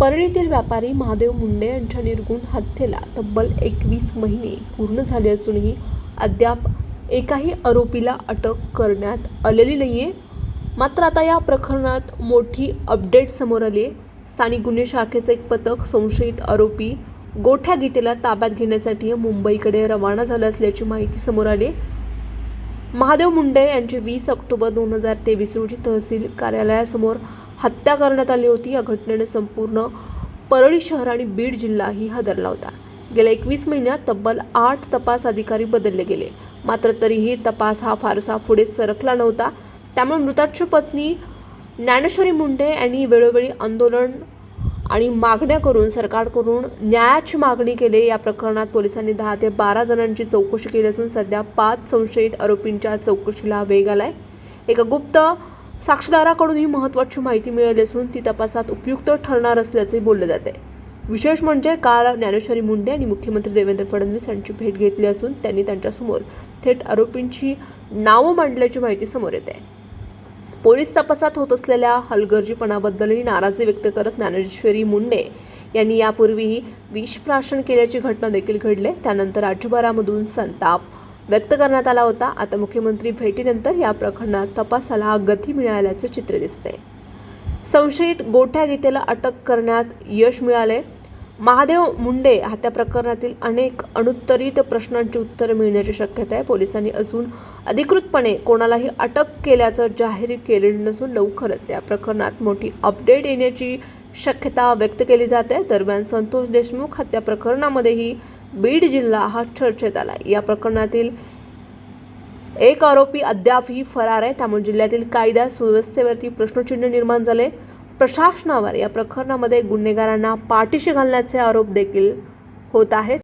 परळीतील व्यापारी महादेव मुंडे यांच्या निर्गुण हत्येला तब्बल एकवीस महिने पूर्ण झाले असूनही अद्याप एकाही आरोपीला अटक करण्यात आलेली नाही आहे मात्र आता या प्रकरणात मोठी अपडेट समोर आली आहे स्थानिक गुन्हे शाखेचं एक पथक संशयित आरोपी गोठ्या गीतेला ताब्यात घेण्यासाठी मुंबईकडे रवाना झालं असल्याची माहिती समोर आली महादेव मुंडे यांची वीस ऑक्टोबर दोन हजार तेवीस रोजी तहसील कार्यालयासमोर हत्या करण्यात आली होती. या घटनेने संपूर्ण परळी शहर आणि बीड जिल्हाही हादरला होता. गेल्या एकवीस महिन्यात तब्बल आठ तपास अधिकारी बदलले गेले. मात्र तरीही तपास हा फारसा पुढे सरकला नव्हता. त्यामुळे मृताची पत्नी ज्ञानेश्वरी मुंडे यांनी वेळोवेळी आंदोलन आणि मागण्या करून सरकारकडून न्यायाची मागणी केली. या प्रकरणात पोलिसांनी दहा ते बारा जणांची चौकशी केली असून सध्या पाच संशयित आरोपींच्या चौकशीला वेग आलाय. एका गुप्त साक्षीदाराकडून ही महत्त्वाची माहिती मिळाली असून ती तपासात उपयुक्त ठरणार असल्याचे बोलले जाते विशेष म्हणजे काल ज्ञानेश्वरी मुंडे आणि मुख्यमंत्री देवेंद्र फडणवीस यांची भेट घेतली असून त्यांनी त्यांच्यासमोर थेट आरोपींची नावं मांडल्याची माहिती समोर येते. पोलीस तपासात होत असलेल्या हलगर्जीपणाबद्दलही नाराजी व्यक्त करत ज्ञानेश्वरी मुंडे यांनी यापूर्वीही विषप्राशन केल्याची घटना देखील घडली. त्यानंतर राज्यभरामधून संताप व्यक्त करण्यात आला होता. आता मुख्यमंत्री भेटीनंतर या प्रकरणात तपासाला गती मिळाल्याचं चित्र दिसतंय संशयित गोठ्या गीतेला अटक करण्यात यश मिळाले. महादेव मुंडे हत्या प्रकरणातील अनेक अनुत्तरित प्रश्नांची उत्तरं मिळण्याची शक्यता आहे. पोलिसांनी अजून अधिकृतपणे कोणालाही अटक केल्याचं जाहीर केलेलं नसून लवकरच या प्रकरणात मोठी अपडेट येण्याची शक्यता व्यक्त केली जाते. दरम्यान संतोष देशमुख हत्या प्रकरणामध्येही बीड जिल्हा हा चर्चेत आला या प्रकरणातील एक आरोपी अद्यापही फरार आहे. त्यामुळे जिल्ह्यातील कायदा सुव्यवस्थेवरती प्रश्नचिन्ह निर्माण झाले. प्रशासनावर या प्रकरणामध्ये गुन्हेगारांना पाठीशी घालण्याचे आरोप देखील होत आहेत.